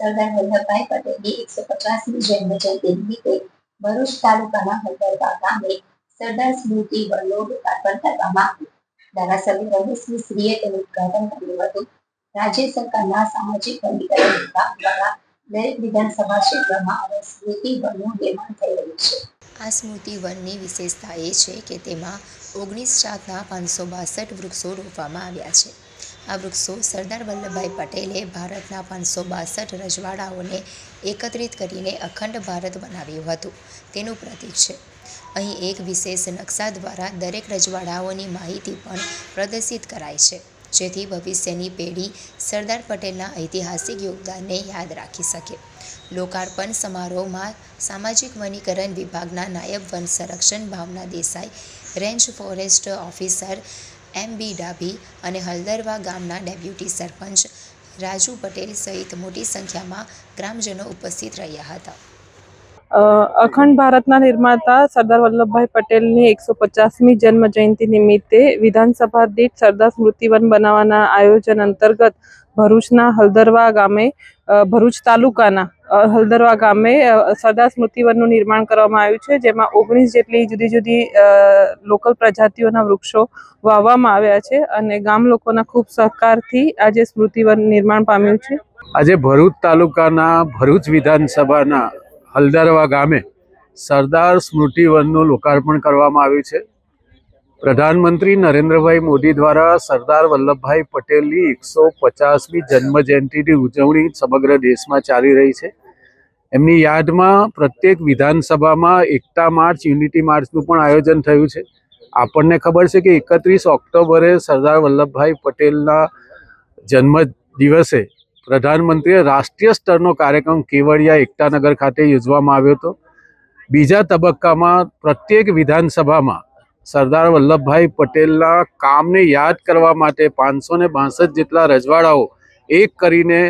સરદાર વલ્લભભાઈ પટેલની એકસો પચાસમી જન્મ જયંતિ નિમિત્તે ભરૂચ તાલુકાના હળદરવા ગામે સરદાર સ્મૃતિ વનનું લોકાર્પણ કરવામાં આવ્યું ધારાસભ્ય રમેશ મિસ્ત્રીએ તેનું ઉદઘાટન કર્યું હતું રાજ્ય સરકારના સામાજિક વનીકરણ વિભાગ દ્વારા દરેક વિધાનસભા ક્ષેત્રમાં હવે સ્મૃતિ વનનું નિર્માણ થઈ રહ્યું છે આ સ્મૃતિ વનની વિશેષતા એ છે કે તેમાં ઓગણીસ જાતના પાંચસો બાસઠ વૃક્ષો રોપવામાં આવ્યા છે. આ વૃક્ષો સરદાર વલ્લભભાઈ પટેલે ભારતના પાંચસો બાસઠ રજવાડાઓને એકત્રિત કરીને અખંડ ભારત બનાવ્યું હતું. તેનું પ્રતીક છે. અહીં એક વિશેષ નકશા દ્વારા દરેક રજવાડાઓની માહિતી પણ પ્રદર્શિત કરાય છે. જેથી ભવિષ્યની પેઢી સરદાર પટેલના ઐતિહાસિક યોગદાનને યાદ રાખી શકે. લોકાર્પણ સમારોહમાં સામાજિક વનીકરણ વિભાગના નાયબ વન સંરક્ષણ Bhavna Desai, range forest officer M B Dabhi અને હલદરવા ગામના ડેપ્યુટી સરપંચ રાજુ પટેલ સહિત મોટી સંખ્યામાં ગ્રામજનો ઉપસ્થિત રહ્યા હતા. અખંડ ભારતના નિર્માતા સરદાર વલ્લભભાઈ પટેલની એકસો પચાસમી જન્મ જયંતિ નિમિત્તે વિધાનસભા દીઠ સરદાર સ્મૃતિવન બનાવવાના આયોજન અંતર્ગત ભરૂચના હલદરવા ગામે ભરૂચ તાલુકાના હલદરવા ગામે સરદાર સ્મૃતિવનનું નિર્માણ કરવામાં આવ્યું છે, જેમાં ઓગણીસ જેટલી જુદી જુદી લોકલ પ્રજાતિઓના વૃક્ષો વાવવામાં આવ્યા છે અને ગામ લોકોના ખૂબ સહકારથી આજે સ્મૃતિવન નિર્માણ પામ્યું છે. આજે ભરૂચ તાલુકાના ભરૂચ વિધાનસભાના હલદરવા ગામે સરદાર સ્મૃતિવનનું લોકાર્પણ કરવામાં આવ્યું છે. પ્રધાનમંત્રી નરેન્દ્રભાઈ મોદી દ્વારા સરદાર વલ્લભભાઈ પટેલની એકસો પચાસમી જન્મ જયંતિની ઉજવણી સમગ્ર દેશમાં ચાલી રહી છે. એમની યાદમાં પ્રત્યેક વિધાનસભામાં એકતા માર્ચ, યુનિટી માર્ચનું પણ આયોજન થયું છે. આપણને ખબર છે કે એકત્રીસ ઓક્ટોબરે સરદાર વલ્લભભાઈ પટેલના જન્મ દિવસે પ્રધાનમંત્રીએ રાષ્ટ્રીય સ્તરનો કાર્યક્રમ કેવડિયા એકતાનગર ખાતે યોજવામાં આવ્યો હતો. બીજા તબક્કામાં પ્રત્યેક વિધાનસભામાં સરદાર વલ્લભભાઈ પટેલના કામને યાદ કરવા માટે પાંચસો ને બાસઠ જેટલા રજવાડાઓ એક કરીને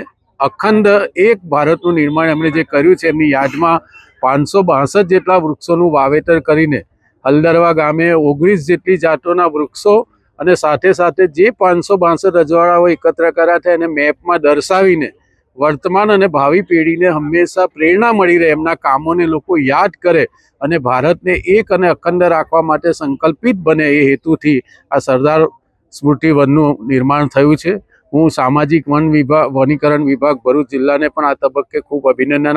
અખંડ એક ભારતનું નિર્માણ એમણે જે કર્યું છે, એમની યાદમાં પાંચસો બાસઠ જેટલા વૃક્ષોનું વાવેતર કરીને હલદરવા ગામે ઓગણીસ જેટલી જાતોના વૃક્ષો અને સાથે સાથે જે પાંચસો બાસઠ રજવાડાઓ એકત્ર કર્યા છે એને મેપમાં દર્શાવીને વર્તમાન અને ભાવિ પેઢીને હંમેશા પ્રેરણા મળી રહે, એમના કામોને લોકો યાદ કરે અને ભારતને એક અને અખંડ રાખવા માટે સંકલ્પિત બને એ હેતુથી આ સરદાર સ્મૃતિ વનનું નિર્માણ થયું છે. હું સામાજિક વન વિભાગ વનીકરણ વિભાગ ભરૂચ જિલ્લાને પણ આ તબક્કે ખૂબ અભિનંદન